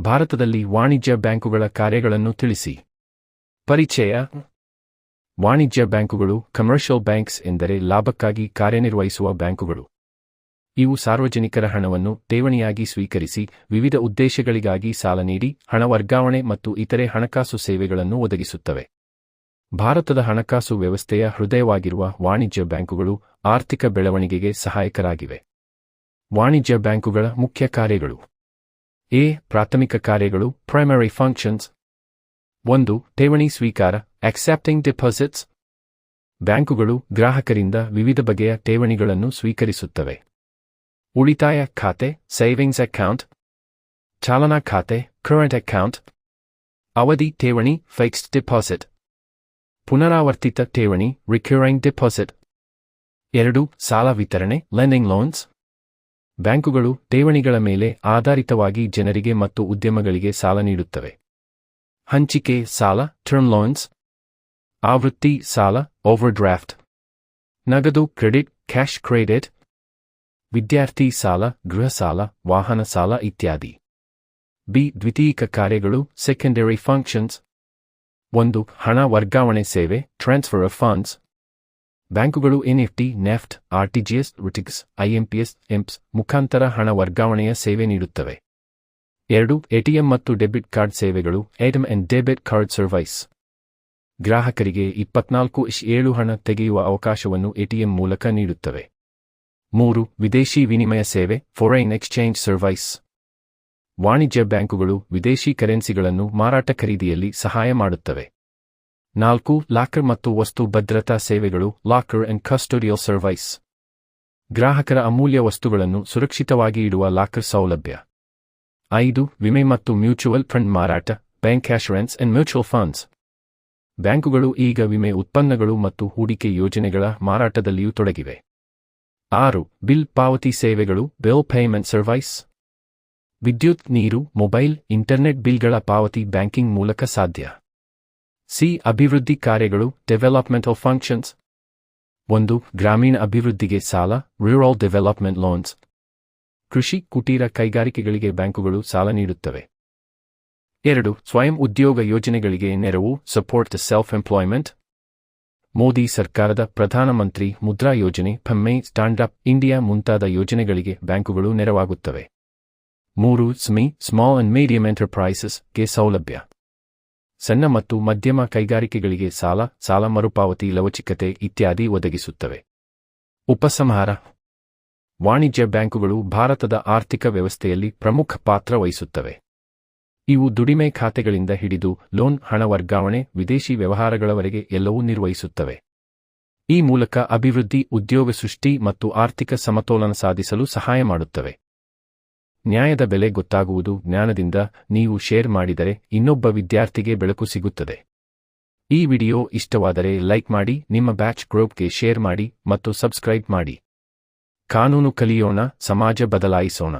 ಭಾರತದಲ್ಲಿ ವಾಣಿಜ್ಯ ಬ್ಯಾಂಕುಗಳ ಕಾರ್ಯಗಳನ್ನು ತಿಳಿಸಿ. ಪರಿಚಯ. ವಾಣಿಜ್ಯ ಬ್ಯಾಂಕುಗಳು ಕಮರ್ಷಿಯಲ್ ಬ್ಯಾಂಕ್ಸ್ ಎಂದರೆ ಲಾಭಕ್ಕಾಗಿ ಕಾರ್ಯನಿರ್ವಹಿಸುವ ಬ್ಯಾಂಕುಗಳು. ಇವು ಸಾರ್ವಜನಿಕರ ಹಣವನ್ನು ಠೇವಣಿಯಾಗಿ ಸ್ವೀಕರಿಸಿ, ವಿವಿಧ ಉದ್ದೇಶಗಳಿಗಾಗಿ ಸಾಲ ನೀಡಿ, ಹಣ ವರ್ಗಾವಣೆ ಮತ್ತು ಇತರೆ ಹಣಕಾಸು ಸೇವೆಗಳನ್ನು ಒದಗಿಸುತ್ತವೆ. ಭಾರತದ ಹಣಕಾಸು ವ್ಯವಸ್ಥೆಯ ಹೃದಯವಾಗಿರುವ ವಾಣಿಜ್ಯ ಬ್ಯಾಂಕುಗಳು ಆರ್ಥಿಕ ಬೆಳವಣಿಗೆಗೆ ಸಹಾಯಕರಾಗಿವೆ. ವಾಣಿಜ್ಯ ಬ್ಯಾಂಕುಗಳ ಮುಖ್ಯ ಕಾರ್ಯಗಳು. ಎ. ಪ್ರಾಥಮಿಕ ಕಾರ್ಯಗಳು ಪ್ರೈಮರಿ ಫಂಕ್ಷನ್ಸ್ ಒಂದು. ಠೇವಣಿ ಸ್ವೀಕಾರ ಅಕ್ಸೆಪ್ಟಿಂಗ್ ಡಿಪಾಸಿಟ್ಸ್ ಬ್ಯಾಂಕುಗಳು, ಗ್ರಾಹಕರಿಂದ ವಿವಿಧ ಬಗೆಯ ಠೇವಣಿಗಳನ್ನು ಸ್ವೀಕರಿಸುತ್ತವೆ. ಉಳಿತಾಯ ಖಾತೆ ಸೇವಿಂಗ್ಸ್ ಅಕೌಂಟ್ ಚಾಲನಾ ಖಾತೆ ಕರೆಂಟ್ ಅಕೌಂಟ್ ಅವಧಿ ಠೇವಣಿ ಫಿಕ್ಸ್ಡ್ ಡಿಪಾಸಿಟ್ ಪುನರಾವರ್ತಿತ ಠೇವಣಿ ರಿಕ್ಯೂರಿಂಗ್ ಡಿಪಾಸಿಟ್ ಎರಡು. ಸಾಲ ವಿತರಣೆ ಲೆಂಡಿಂಗ್ ಲೋನ್ಸ್ ಬ್ಯಾಂಕುಗಳು ಠೇವಣಿಗಳ ಮೇಲೆ ಆಧಾರಿತವಾಗಿ ಜನರಿಗೆ ಮತ್ತು ಉದ್ಯಮಗಳಿಗೆ ಸಾಲ ನೀಡುತ್ತವೆ. ಹಂಚಿಕೆ ಸಾಲ ಟರ್ಮ್ ಲೋನ್ಸ್ ಆವೃತ್ತಿ ಸಾಲ ಓವರ್ಡ್ರಾಫ್ಟ್ ನಗದು ಕ್ರೆಡಿಟ್ ಕ್ಯಾಶ್ ಕ್ರೆಡಿಟ್ ವಿದ್ಯಾರ್ಥಿ ಸಾಲ, ಗೃಹ ಸಾಲ, ವಾಹನ ಸಾಲ ಇತ್ಯಾದಿ. ಬಿ, ದ್ವಿತೀಯಕ ಕಾರ್ಯಗಳು ಸೆಕೆಂಡರಿ ಫಂಕ್ಷನ್ಸ್ ಒಂದು, ಹಣ ವರ್ಗಾವಣೆ ಸೇವೆ ಟ್ರಾನ್ಸ್ಫರ್ ಆಫ್ ಫಂಡ್ಸ್ ಬ್ಯಾಂಕುಗಳು ಎನ್ಎಫ್ಟಿ, ನೆಫ್ಟ್, ಆರ್ಟಿಜಿಎಸ್ ರಿಟಿಕ್ಸ್ ಐಎಂಪಿಎಸ್ ಎಂಪ್ಸ್ ಮುಖಾಂತರ ಹಣ ವರ್ಗಾವಣೆಯ ಸೇವೆ ನೀಡುತ್ತವೆ. ಎರಡು ಎಟಿಎಂ ಮತ್ತು ಡೆಬಿಟ್ ಕಾರ್ಡ್ ಸೇವೆಗಳು ATM and debit card service. ಗ್ರಾಹಕರಿಗೆ ಇಪ್ಪತ್ನಾಲ್ಕು ಇಶ್ ಏಳು ಹಣ ತೆಗೆಯುವ ಅವಕಾಶವನ್ನು ಎಟಿಎಂ ಮೂಲಕ ನೀಡುತ್ತವೆ. ಮೂರು, ವಿದೇಶಿ ವಿನಿಮಯ ಸೇವೆ, ಫಾರಿನ್ ಎಕ್ಸ್ಚೇಂಜ್ ಸರ್ವೈಸ್. ವಾಣಿಜ್ಯ ಬ್ಯಾಂಕುಗಳು ವಿದೇಶಿ ಕರೆನ್ಸಿಗಳನ್ನು ಮಾರಾಟ ಖರೀದಿಯಲ್ಲಿ ಸಹಾಯ ಮಾಡುತ್ತವೆ. ನಾಲ್ಕು, ಲಾಕರ್ ಮತ್ತು ವಸ್ತು ಭದ್ರತಾ ಸೇವೆಗಳು, ಲಾಕರ್ ಅಂಡ್ ಕಸ್ಟೋಡಿಯಲ್ ಸರ್ವೈಸ್. ಗ್ರಾಹಕರ ಅಮೂಲ್ಯ ವಸ್ತುಗಳನ್ನು ಸುರಕ್ಷಿತವಾಗಿ ಇಡುವ ಲಾಕರ್ ಸೌಲಭ್ಯ. ಐದು, ವಿಮೆ ಮತ್ತು ಮ್ಯೂಚುವಲ್ ಫಂಡ್ ಮಾರಾಟ, bancassurance and mutual funds. ಬ್ಯಾಂಕುಗಳು ಈಗ ವಿಮೆ ಉತ್ಪನ್ನಗಳು ಮತ್ತು ಹೂಡಿಕೆ ಯೋಜನೆಗಳ ಮಾರಾಟದಲ್ಲಿಯೂ ತೊಡಗಿವೆ. ಆರು, ಬಿಲ್ ಪಾವತಿ ಸೇವೆಗಳು, ಬಿಲ್ ಪೇಮೆಂಟ್ ಸರ್ವೈಸ್. ವಿದ್ಯುತ್, ನೀರು, ಮೊಬೈಲ್, ಇಂಟರ್ನೆಟ್ ಬಿಲ್ಗಳ ಪಾವತಿ ಬ್ಯಾಂಕಿಂಗ್ ಮೂಲಕ ಸಾಧ್ಯ. ಸಿ ಅಭಿವೃದ್ಧಿ ಕಾರ್ಯಗಳು ಡೆವಲಪ್ಮೆಂಟಲ್ ಫಂಕ್ಷನ್ಸ್ ಒಂದು, ಗ್ರಾಮೀಣ ಅಭಿವೃದ್ಧಿಗೆ ಸಾಲ ರೂರಲ್ ಡೆವಲಪ್ಮೆಂಟ್ ಲೋನ್ಸ್ ಕೃಷಿ, ಕುಟೀರ ಕೈಗಾರಿಕೆಗಳಿಗೆ ಬ್ಯಾಂಕುಗಳು ಸಾಲ ನೀಡುತ್ತವೆ. ಎರಡು, ಸ್ವಯಂ ಉದ್ಯೋಗ ಯೋಜನೆಗಳಿಗೆ ನೆರವು ಸಪೋರ್ಟ್ ಸೆಲ್ಫ್ ಎಂಪ್ಲಾಯ್ಮೆಂಟ್ ಮೋದಿ ಸರ್ಕಾರದ ಪ್ರಧಾನಮಂತ್ರಿ ಮುದ್ರಾ ಯೋಜನೆ ಫಮ್ಮೆ ಸ್ಟ್ಯಾಂಡಪ್ ಇಂಡಿಯಾ ಮುಂತಾದ ಯೋಜನೆಗಳಿಗೆ ಬ್ಯಾಂಕುಗಳು ನೆರವಾಗುತ್ತವೆ. ಮೂರು, ಸ್ಮಿ ಸ್ಮಾಲ್ ಅಂಡ್ ಮೀಡಿಯಂ ಎಂಟರ್ಪ್ರೈಸಸ್ಗೆ ಸೌಲಭ್ಯ. ಸಣ್ಣ ಮತ್ತು ಮಧ್ಯಮ ಕೈಗಾರಿಕೆಗಳಿಗೆ ಸಾಲ ಸಾಲ ಮರುಪಾವತಿ, ಲವಚಿಕತೆ ಇತ್ಯಾದಿ ಒದಗಿಸುತ್ತವೆ. ಉಪಸಂಹಾರ. ವಾಣಿಜ್ಯ ಬ್ಯಾಂಕುಗಳು ಭಾರತದ ಆರ್ಥಿಕ ವ್ಯವಸ್ಥೆಯಲ್ಲಿ ಪ್ರಮುಖ ಪಾತ್ರ ವಹಿಸುತ್ತವೆ. ಇವು ದುಡಿಮೆ ಖಾತೆಗಳಿಂದ ಹಿಡಿದು ಲೋನ್, ಹಣ ವರ್ಗಾವಣೆ, ವಿದೇಶಿ ವ್ಯವಹಾರಗಳವರೆಗೆ ಎಲ್ಲವೂ ನಿರ್ವಹಿಸುತ್ತವೆ. ಈ ಮೂಲಕ ಅಭಿವೃದ್ಧಿ, ಉದ್ಯೋಗ ಸೃಷ್ಟಿ ಮತ್ತು ಆರ್ಥಿಕ ಸಮತೋಲನ ಸಾಧಿಸಲು ಸಹಾಯ ಮಾಡುತ್ತವೆ. ನ್ಯಾಯದ ಬೆಲೆ ಗೊತ್ತಾಗುವುದು ಜ್ಞಾನದಿಂದ ನೀವು ಶೇರ್ ಮಾಡಿದರೆ ಇನ್ನೊಬ್ಬ ವಿದ್ಯಾರ್ಥಿಗೆ ಬೆಳಕು ಸಿಗುತ್ತದೆ. ಈ ವಿಡಿಯೋ ಇಷ್ಟವಾದರೆ ಲೈಕ್ ಮಾಡಿ, ನಿಮ್ಮ ಬ್ಯಾಚ್ ಗ್ರೂಪ್ಗೆ ಶೇರ್ ಮಾಡಿ ಮತ್ತು ಸಬ್ಸ್ಕ್ರೈಬ್ ಮಾಡಿ. ಕಾನೂನು ಕಲಿಯೋಣ, ಸಮಾಜ ಬದಲಾಯಿಸೋಣ.